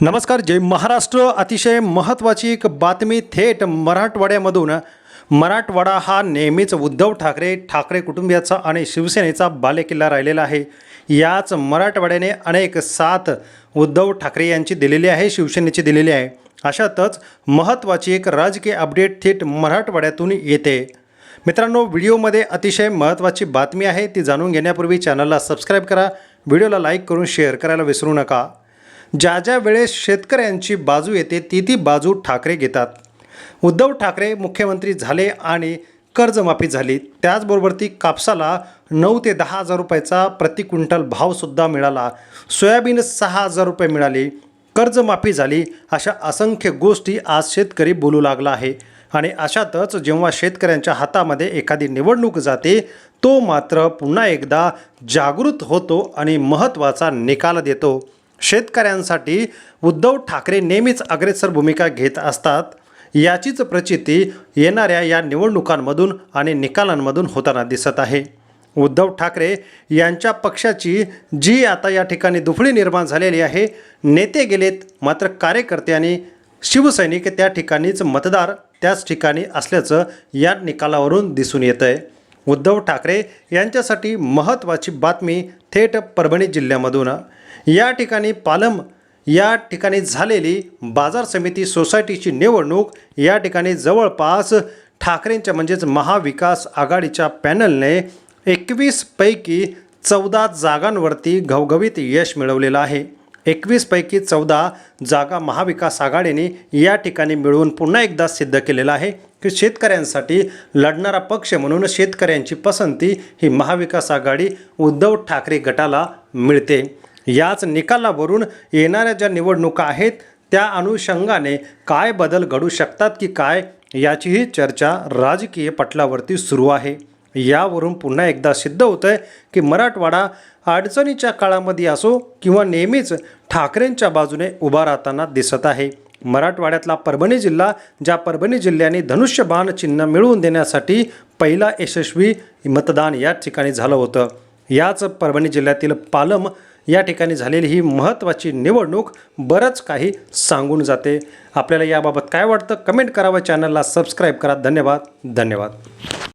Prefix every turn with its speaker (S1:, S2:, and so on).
S1: नमस्कार जय महाराष्ट्र. अतिशय महत्त्वाची एक बातमी थेट मराठवाड्यामधून. मराठवाडा हा नेहमीच उद्धव ठाकरे ठाकरे कुटुंबियाचा आणि शिवसेनेचा बालेकिल्ला राहिलेला आहे. याच मराठवाड्याने अनेक साथ उद्धव ठाकरे यांची दिलेली आहे शिवसेनेची दिलेली आहे. अशातच महत्त्वाची एक राजकीय अपडेट थेट मराठवाड्यातून येते. मित्रांनो व्हिडिओमध्ये अतिशय महत्त्वाची बातमी आहे ती जाणून घेण्यापूर्वी चॅनलला सबस्क्राईब करा. व्हिडिओला लाईक करून शेअर करायला विसरू नका. ज्या ज्या वेळेस शेतकऱ्यांची बाजू येते ती ती बाजू ठाकरे घेतात. उद्धव ठाकरे मुख्यमंत्री झाले आणि कर्जमाफी झाली. त्याचबरोबर ती कापसाला नऊ ते दहा हजार रुपयाचा प्रति क्विंटल भावसुद्धा मिळाला. सोयाबीन सहा हजार रुपये मिळाली. कर्जमाफी झाली. अशा असंख्य गोष्टी आज शेतकरी बोलू लागला आहे. आणि अशातच जेव्हा शेतकऱ्यांच्या हातामध्ये एखादी निवडणूक जाते तो मात्र पुन्हा एकदा जागृत होतो आणि महत्त्वाचा निकाल देतो. शेतकऱ्यांसाठी उद्धव ठाकरे नेहमीच अग्रेसर भूमिका घेत असतात. याचीच प्रचिती येणाऱ्या या निवडणुकांमधून आणि निकालांमधून होताना दिसत आहे. उद्धव ठाकरे यांच्या पक्षाची जी आता या ठिकाणी दुफळी निर्माण झालेली आहे नेते गेलेत मात्र कार्यकर्ते आणि शिवसैनिक त्या ठिकाणीच मतदार त्याच ठिकाणी असल्याचं या निकालावरून दिसून येतं आहे उद्धव ठाकरे यांच्यासाठी महत्त्वाची बातमी थेट परभणी जिल्ह्यामधून. या ठिकाणी पालम या ठिकाणी झालेली बाजार समिती सोसायटीची निवडणूक या ठिकाणी जवळपास ठाकरेंच्या म्हणजेच महाविकास आघाडीच्या पॅनलने एकवीसपैकी चौदा जागांवरती घवघवीत यश मिळवलेलं आहे. एकवीसपैकी चौदा जागा महाविकास आघाडीने या ठिकाणी मिळवून पुन्हा एकदा सिद्ध केलेलं आहे की शेतकऱ्यांसाठी लढणारा पक्ष म्हणून शेतकऱ्यांची पसंती ही महाविकास आघाडी उद्धव ठाकरे गटाला मिळते. याच निकालावरून येणाऱ्या ज्या निवडणुका आहेत त्या अनुषंगाने काय बदल घडू शकतात की काय याचीही चर्चा राजकीय पटलावरती सुरू आहे. यावरून पुन्हा एकदा सिद्ध होतं आहे की मराठवाडा अडचणीच्या काळामध्ये असो किंवा नेहमीच ठाकरेंच्या बाजूने उभा राहताना दिसत आहे. मराठवाड्यातला परभणी जिल्हा ज्या परभणी जिल्ह्याने धनुष्यबाण चिन्ह मिळवून देण्यासाठी पहिला यशस्वी मतदान या ठिकाणी झालं होतं. याच परभणी जिल्ह्यातील पालम या ठिकाणी झालेली ही महत्त्वाची निवडणूक बरंच काही सांगून जाते. आपल्याला याबाबत काय वाटतं? कमेंट करावं चॅनलला सबस्क्राईब करा. धन्यवाद. धन्यवाद.